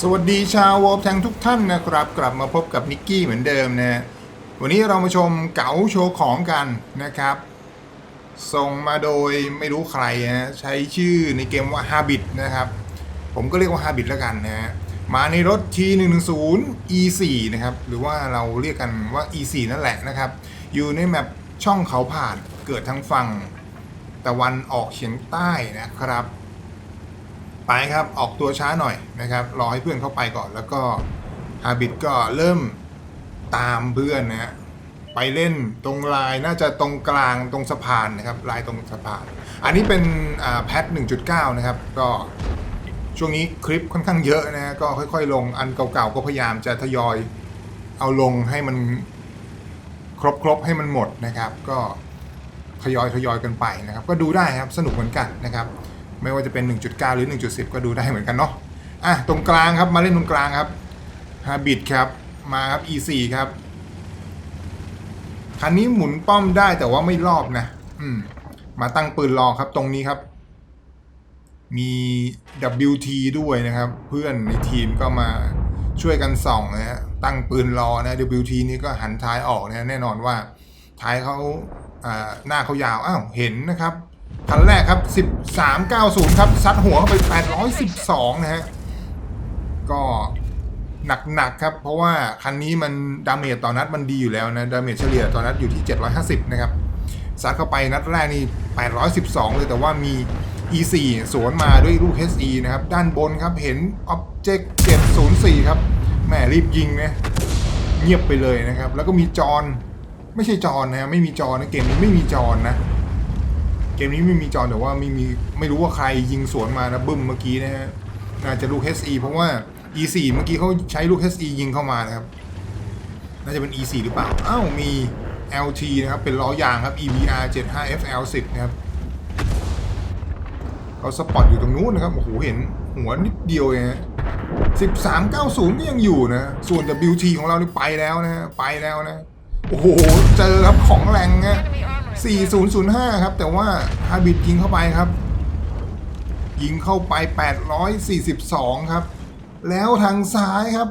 สวัสดีชาววอลแทงทุกท่านนะครับ กลับมาพบกับนิกกี้เหมือนเดิมนะวันนี้เรามาชมเก๋าโชว์ของกันนะครับ ส่งมาโดยไม่รู้ใครนะใช้ชื่อในเกมว่า Habit นะครับ ผมก็เรียกว่า Habit แล้วกันนะฮะมาในรถ T110 E4 นะครับหรือว่าเราเรียกกันว่า E4 นั่นแหละนะครับ อยู่ในแมปช่องเขาผ่านเกิดทางฝั่งตะวันออกเฉียงใต้นะครับ ไปครับออกตัวช้าหน่อยนะครับรอให้เพื่อนเข้าไปก่อน แล้วก็ฮาบิตก็เริ่มตามเพื่อนนะฮะไปเล่นตรงลายน่าจะตรงกลางตรงสะพานนะครับลายตรงสะพาน อันนี้เป็นอ่าแพท 1.9 นะครับ ก็ช่วงนี้คลิปค่อนข้างเยอะนะฮะก็ค่อยๆ ลงอันเก่าๆก็พยายามจะทยอยเอาลงให้มันครบๆให้มันหมดนะครับ ก็ทยอยทยอยกันไปนะครับ ก็ดูได้ครับสนุกเหมือนกันนะครับ ไม่ว่าจะเป็น 1.9 หรือ 1.10 ก็ดูได้เหมือนกันเนาะอะตรงกลางครับมาเล่นตรงกลางครับ Habit ครับมาครับ E4 ครับคันนี้หมุนป้อมได้แต่ว่าไม่รอบนะอืมมาตั้งปืนรอครับตรงนี้ครับ มี WT ด้วยนะครับ เพื่อนในทีมก็มาช่วยกันส่องนะฮะตั้งปืนรอนะ WT นี่ก็หันท้ายออกนะแน่นอนว่าท้ายเขาหน้าเขายาวอ้าวเห็นนะครับ คันแรกครับ 1390 ครับ ซัดหัวเข้าไป 812 นะฮะ ก็หนักๆครับ เพราะว่าคันนี้มันดาเมจต่อนัดมันดีอยู่แล้วนะ ดาเมจเฉลี่ยต่อนัดอยู่ที่ 750 นะครับ ซัดเข้าไปนัดแรกนี่ 812 เลยแต่ว่ามี E4 สวนมาด้วยลูก HE นะครับ ด้านบนครับเห็น Object 704 ครับแหมรีบยิงนะเงียบไปเลยนะครับ แล้วก็มีจอนไม่ใช่จอนนะฮะไม่มีจอนนะเกมนี้ไม่มีจอนนะ เกมนี้ไม่มีจอแต่ว่าไม่มีไม่รู้ว่าใครยิงสวนมานะบึ้มเมื่อกี้นะฮะน่าจะลูก SE เพราะว่า E4 เมื่อกี้เขาใช้ลูก SE ยิงเข้ามานะครับ น่าจะเป็น E4 หรือเปล่าอ้าวมี LT นะครับ เป็นล้อยางครับ EBR 75FL10 นะครับเขาสปอตอยู่ตรงนู้นนะครับโอ้โหเห็นหัวนิดเดียวเองฮะ1390ก็ยังอยู่นะ ส่วน WT ของเรานี่ไปแล้วนะฮะไปแล้วนะ โอ้โห เจอครับของแรงนะ 4005 ครับ แต่ว่าฮาบิดยิงเข้าไปครับ ยิงเข้าไป 842 ครับ แล้วทางซ้ายครับ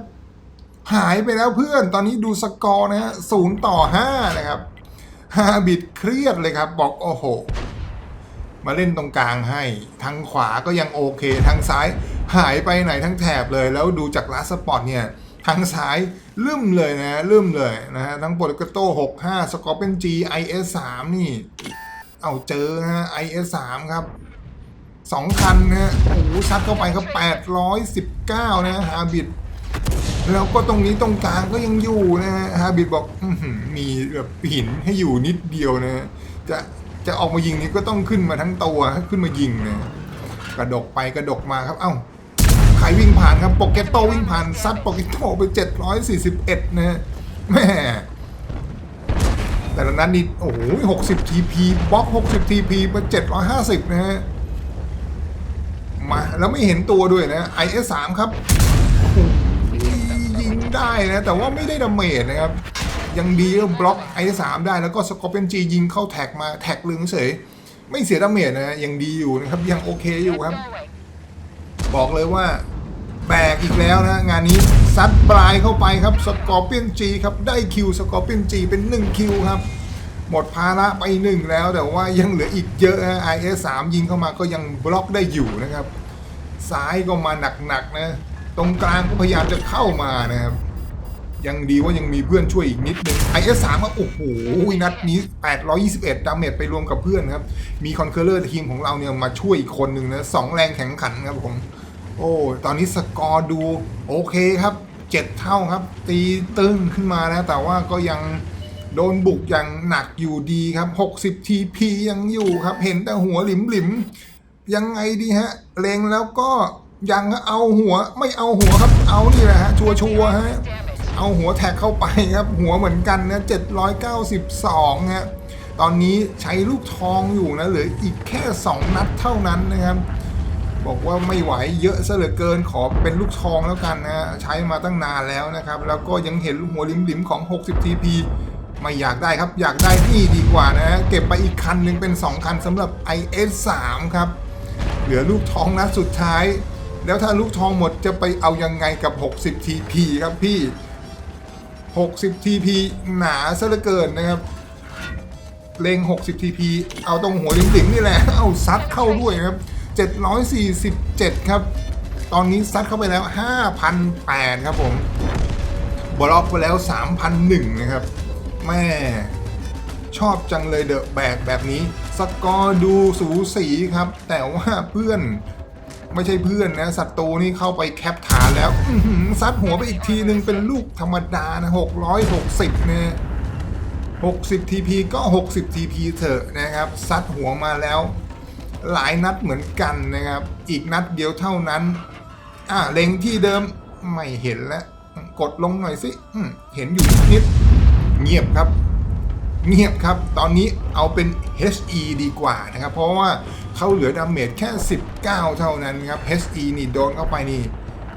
หายไปแล้วเพื่อนตอนนี้ดูสกอร์นะฮะศูนย์ต่อ 5 นะครับฮาบิดเครียดเลยครับ บอกโอ้โห มาเล่นตรงกลางให้ ทางขวาก็ยังโอเค ทางซ้ายหายไปไหนทั้งแถบเลย แล้วดูจากลาสปอร์ตเนี่ย ทางซ้ายลืมเลยนะลืมเลยนะฮะทั้งโปรตุเกโต้65สกอร์เป็น G IS 3นี่ เอาเจอนะฮะ IS 3ครับสองคันนะฮะโอ้โหซัดเข้าไปครับ819นะฮาบิดแล้วก็ตรงนี้ตรงกลางก็ยังอยู่นะฮะฮาบิดบอกอมีแบบหินให้อยู่นิดเดียวนะฮะจะจะออกมายิงนี้ก็ต้องขึ้นมาทั้งตัวขึ้นมายิงนะกระดกไปกระดกมาครับ เอ้า ครวิ่งผ่านครับโปเกตโตวิ่งผ่านซัดโปเกตโตไป 741 นะฮะแม่แต่ละนั้นนี่โอ้โห60 TP บล็อก 60 TP มา 750 นะฮะ มา แล้วไม่เห็นตัวด้วยนะ IS 3 ครับ ยิงได้นะ แต่ว่าไม่ได้ดาเมจนะครับ ยังดีก็บล็อก IS 3 ได้แล้วก็สกอร์เปนจียิงเข้าแท็กมาแท็กลึงเฉย ไม่เสียดาเมจนะ ยังดีอยู่นะครับ ยังโอเคอยู่ครับ บอกเลยว่า แบกอีกแล้วนะงานนี้ซัดปลายเข้าไปครับสกอร์เปียนจีครับได้คิวสกอร์เปียนจีเป็น1คิวครับหมดภาระไปหนึ่งแล้วแต่ว่ายังเหลืออีกเยอะนะ IS 3ยิงเข้ามาก็ยังบล็อกได้อยู่นะครับ ซ้ายก็มาหนักๆนะ ตรงกลางก็พยายามจะเข้ามานะครับ ยังดีว่ายังมีเพื่อนช่วยอีกนิดนึง IS 3ก็โอ้โหนัดนี้ 821 ดาเมจไปรวมกับเพื่อนครับ มีคอนเคอร์เลอร์ทีมของเราเนี่ยมาช่วยอีกคนหนึ่งนะสองแรงแข็งขันครับผม โอ้ ตอนนี้สกอร์ดูโอเคครับเจ็ดเท่าครับ ตีตึงขึ้นมานะ แต่ว่าก็ยังโดนบุกอย่างหนักอยู่ดีครับ 60 TP ยังอยู่ครับ เห็นแต่หัวหลิมหลิมยังไงดีฮะ เลงแล้วก็ยังเอาหัวไม่เอาหัวครับ เอานี่แหละฮะ ชัวร์ๆฮะ เอาหัวแท็กเข้าไปครับ หัวเหมือนกันนะ 792 ฮะ ตอนนี้ใช้ลูกทองอยู่นะ เหลืออีกแค่ 2 นัดเท่านั้นนะครับ บอกว่าไม่ไหวเยอะซะเหลือเกินขอเป็นลูกทองแล้วกันนะใช้มาตั้งนานแล้วนะครับ แล้วก็ยังเห็นหัวลิมๆของ 60 TP ไม่อยากได้ครับอยากได้นี่ดีกว่านะเก็บไปอีกคันหนึ่งเป็น 2 คันสำหรับ IS 3 ครับ เหลือลูกทองนัดสุดท้าย แล้วถ้าลูกทองหมดจะไปเอายังไงกับ 60 TP ครับพี่ 60 TP หนาซะเหลือเกินนะครับเลง60 TP เอาตรงหัวลิงๆนี่แหละเอาซัดเข้าด้วยครับ 747 ครับ ตอนนี้ซัดเข้าไปแล้ว 5,008 ครับผมบล็อกไปแล้ว 3,001 นะครับ แม่ชอบจังเลยเดอะแบกแบบนี้ สกอร์ดูสูสีครับ แต่ว่าเพื่อนไม่ใช่เพื่อนนะศัตรูนี่เข้าไปแคปฐานแล้วซัดหัวไปอีกทีนึงเป็นลูกธรรมดานะ 660 เนี่ย 60 TP ก็ 60 TP เถอะนะครับ ซัดหัวมาแล้ว หลายนัดเหมือนกันนะครับ อีกนัดเดียวเท่านั้น อะเล็งที่เดิมไม่เห็นแล้ว กดลงหน่อยสิเห็นอยู่นิดเงียบครับ เงียบครับ ตอนนี้เอาเป็น HE ดีกว่านะครับ เพราะว่าเขาเหลือดาเมจแค่ 19 เท่านั้นครับ HE นี่โดนเข้าไปนี่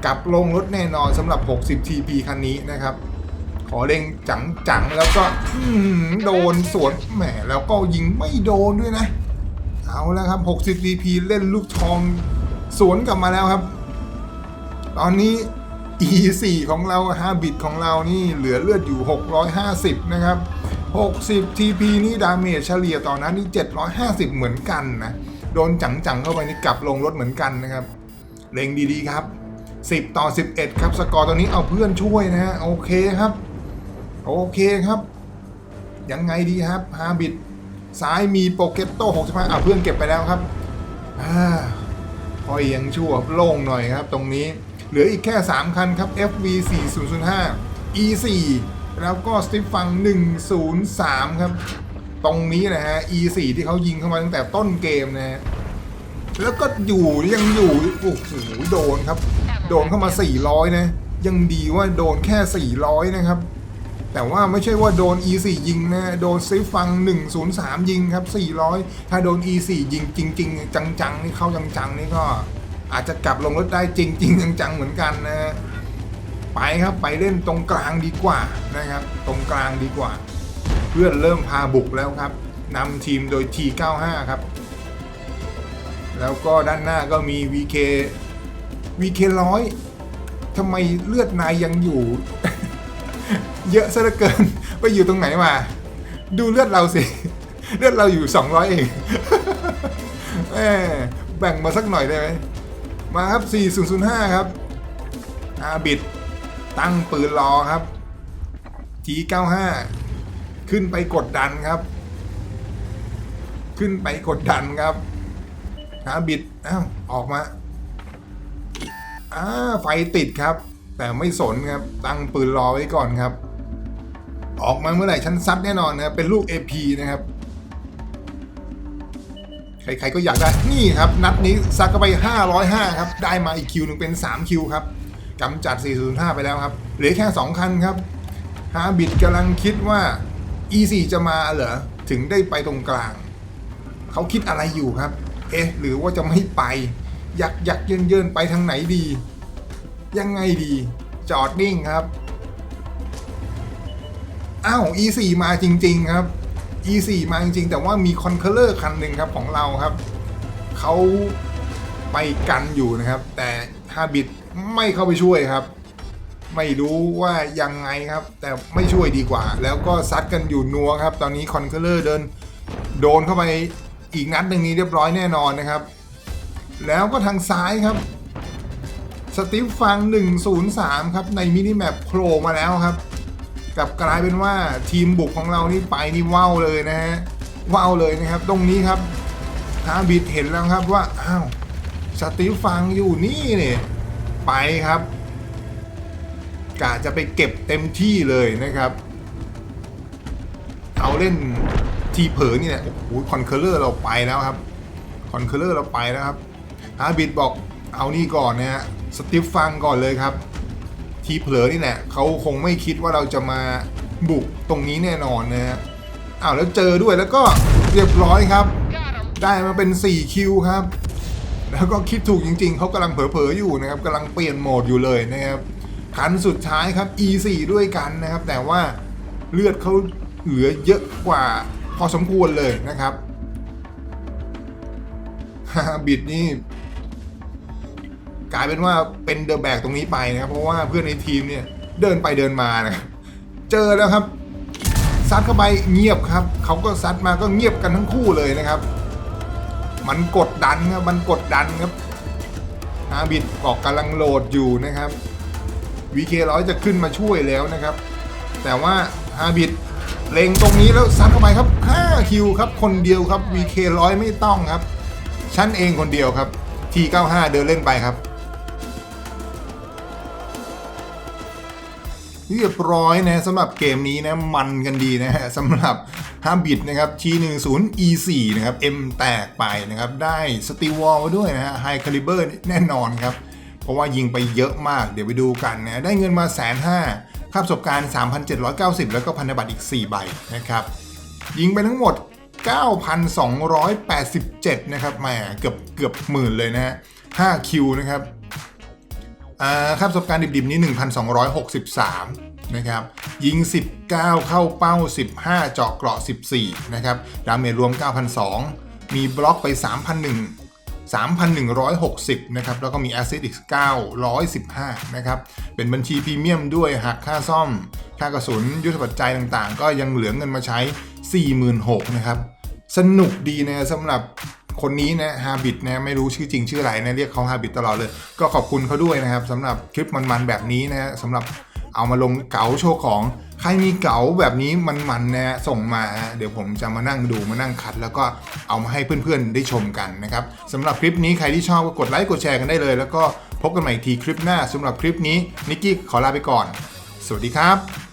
กลับลงรถแน่นอนสำหรับ 60 TP คันนี้นะครับ ขอเร่งจังๆ แล้วก็โดนสวนแหมแล้วก็ยิงไม่โดนด้วยนะ เอาแล้วครับ 60 TP เล่นลูกทองสวนกลับมาแล้วครับ ตอนนี้ E4 ของเรา5บิตของเรานี่เหลือเลือดอยู่ 650 นะครับ 60 TP นี่ดาเมจเฉลี่ยต่อนนั้นนี่ 750 เหมือนกันนะ โดนจังๆเข้าไปนี่กลับลงรถเหมือนกันนะครับเล็งดีๆครับ 10 ต่อ 11 ครับ สกอร์ตอนนี้เอาเพื่อนช่วยนะฮะ โอเคครับ โอเคครับ ยังไงดีครับฮาบิต ซ้ายมีโปเกตโต้65อะเพื่อนเก็บไปแล้วครับอ่าพอยังชั่วโล่งหน่อยครับตรงนี้ เหลืออีกแค่ 3 คันครับ FV 4005 E 4 แล้วก็สติฟฟัง 103 ครับ ตรงนี้นะฮะ E 4 ที่เขายิงเข้ามาตั้งแต่ต้นเกมนะฮะแล้วก็อยู่ยังอยู่โอ้โหโดนครับ โดนเข้ามา 400 นะ ยังดีว่าโดนแค่ 400 นะครับ แต่ว่าไม่ใช่ว่าโดน E4 ยิงนะโดนซิฟฟัง 103 ยิงครับ 400 ถ้าโดน E4 ยิงจริง ๆ จังๆนี่เข้าจังๆนี่ก็อาจจะกลับลงรถได้จริง ๆ จังๆเหมือนกันนะไปครับไปเล่นตรงกลางดีกว่านะครับ ตรงกลางดีกว่า เพื่อนเริ่มพาบุกแล้วครับนำทีมโดย T95 ครับ แล้วก็ด้านหน้าก็มี VK VK ร้อยทำไมเลือดนายยังอยู่ เยอะซะเหลือเกิน ไปอยู่ตรงไหนมา ดูเลือดเราสิ เลือดเราอยู่ 200 เองแหมแบ่งมาสักหน่อยได้ไหม มาครับ 4005 ครับ อาบิด ตั้งปืนรอครับ G95 ขึ้นไปกดดันครับ ขึ้นไปกดดันครับ อาบิด อ้าว ออกมาอ่าไฟติดครับ แต่ไม่สนครับ ตั้งปืนรอไว้ก่อนครับ ออกมาเมื่อไหร่ชั้นซัดแน่นอนนะครับเป็นลูก AP นะครับ ใครๆก็อยากได้นี่ครับ นัดนี้ซัดเข้าไป 505 ครับ ได้มาอีกคิวหนึ่งเป็น 3 คิวครับกำจัด 405 ไปแล้วครับ เหลือแค่ 2 คันครับฮาบิดกำลังคิดว่า E4 จะมาเหรอ ถึงได้ไปตรงกลาง เขาคิดอะไรอยู่ครับ เอ๊ะ หรือว่าจะไม่ไปยากยากเยินเยินไปทางไหนดี ยังไงดี จอดนิ่งครับ อ้าว E4 มาจริง ๆ ครับ E4 มาจริง ๆ แต่ว่ามีคอนเคอร์เลอร์คันหนึ่งครับของเราครับ เขาไปกันอยู่นะครับ แต่ฮาบิดไม่เข้าไปช่วยครับ ไม่รู้ว่ายังไงครับ แต่ไม่ช่วยดีกว่า แล้วก็ซัดกันอยู่นัวครับ ตอนนี้คอนเคอร์เลอร์เดิน โดนเข้าไปอีกนัดหนึ่งนี้เรียบร้อยแน่นอนนะครับ แล้วก็ทางซ้ายครับสติฟฟัง 103 ครับ ในมินิแมปโผล่มาแล้วครับ กลับกลายเป็นว่าทีมบุกของเรานี่ไปนี่ว้าวเลยนะฮะว้าวเลยนะครับ ตรงนี้ครับฮาบิดเห็นแล้วครับว่าอ้าวสติฟฟังอยู่นี่เนี่ยไปครับกะจะไปเก็บเต็มที่เลยนะครับ เอาเล่นทีเผลอนี่แหละโอ้โหคอนเคอร์เลอร์เราไปแล้วครับคอนเคอร์เลอร์เราไปแล้วครับฮาบิดบอกเอานี่ก่อนนะฮะสติฟฟังก่อนเลยครับ ทีเผลอนี่แหละเขาคงไม่คิดว่าเราจะมาบุกตรงนี้แน่นอนนะฮะอ้าวแล้วเจอด้วยแล้วก็เรียบร้อยครับ ได้มาเป็น 4 คิวครับ แล้วก็คิดถูกจริงๆ เขากำลังเผลอๆอยู่นะครับกำลังเปลี่ยนโหมดอยู่เลยนะครับคันสุดท้ายครับ E4 ด้วยกันนะครับ แต่ว่าเลือดเขาเหลือเยอะกว่าพอสมควรเลยนะครับฮาบิดนี่ กลายเป็นว่าเป็นเดอะแบกตรงนี้ไปนะครับ เพราะว่าเพื่อนในทีมเนี่ยเดินไปเดินมานะครับเจอแล้วครับซัดเข้าไปเงียบครับเขาก็ซัดมาก็เงียบกันทั้งคู่เลยนะครับ มันกดดันครับมันกดดันครับอาบิดบอกกำลังโหลดอยู่นะครับ VK ร้อยจะขึ้นมาช่วยแล้วนะครับ แต่ว่าฮาบิดเล็งตรงนี้แล้วซัดเข้าไปครับ5คิวครับคนเดียวครับ VK ร้อยไม่ต้องครับ ชั้นเองคนเดียวครับ T95 เดินเล่นไปครับ เรียบร้อยนะสำหรับเกมนี้นะมันกันดีนะฮะสำหรับฮาบิดนะครับ T10 E4 นะครับ M แตกไปนะครับ ได้สตีวอลด้วยนะฮะไฮคาลิเบอร์แน่นอนครับ เพราะว่ายิงไปเยอะมากเดี๋ยวไปดูกันนะได้เงินมาแสนห้าค่าประสบการณ์ 3,790 แล้วก็พันธบัตรอีก 4 ใบนะครับ ยิงไปทั้งหมด 9,287 นะครับแหมเกือบเกือบหมื่นเลยนะฮะ5คิวนะครับ ค่าประสบการณ์ดิบๆนี้ 1,263 นะครับ ยิง 19 เข้าเป้า 15 เจาะเกราะ 14 นะครับ ดาเมจรวม 9,002 มีบล็อกไป 3,001 3,160 นะครับ แล้วก็มีแอสซิสอีก 915 นะครับ เป็นบัญชีพรีเมียมด้วยหักค่าซ่อม ค่ากระสุน ยุทธปัจจัยต่างๆ ก็ยังเหลือเงินมาใช้ 46,000 นะครับ สนุกดีนะสำหรับ คนนี้นะฮาบิตนะไม่รู้ชื่อจริงชื่ออะไรนะเรียกเขาฮาบิตตลอดเลย ก็ขอบคุณเขาด้วยนะครับสำหรับคลิปมันๆแบบนี้นะสำหรับเอามาลงเก๋าโชว์ของใครมีเก๋าแบบนี้มันๆนะส่งมา เดี๋ยวผมจะมานั่งดูมานั่งคัด แล้วก็เอามาให้เพื่อนๆได้ชมกันนะครับสำหรับคลิปนี้ใครที่ชอบก็กดไลค์กดแชร์กันได้เลย แล้วก็พบกันใหม่อีกทีคลิปหน้าสำหรับคลิปนี้นิกกี้ขอลาไปก่อน สวัสดีครับ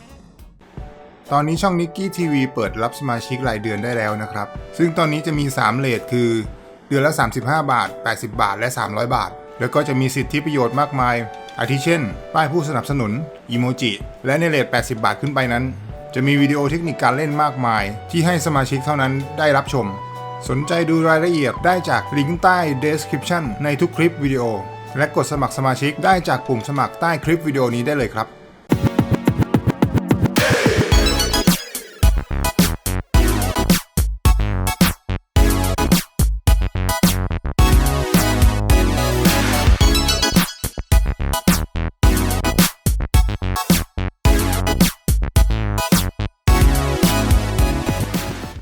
ตอนนี้ช่องนิกกี้ทีวีเปิดรับสมาชิกรายเดือนได้แล้วนะครับ ซึ่งตอนนี้จะมี 3 เลทคือ เดือนละ 35 บาท 80 บาท และ 300 บาท แล้วก็จะมีสิทธิประโยชน์มากมาย อาทิเช่น ป้ายผู้สนับสนุนอีโมจิและในเลท80 บาทขึ้นไปนั้น จะมีวิดีโอเทคนิคการเล่นมากมาย ที่ให้สมาชิกเท่านั้นได้รับชม สนใจดูรายละเอียดได้จากลิงก์ใต้ description ในทุกคลิปวิดีโอและกดสมัครสมาชิกได้จากปุ่มสมัครใต้คลิปวิดีโอนี้ได้เลยครับ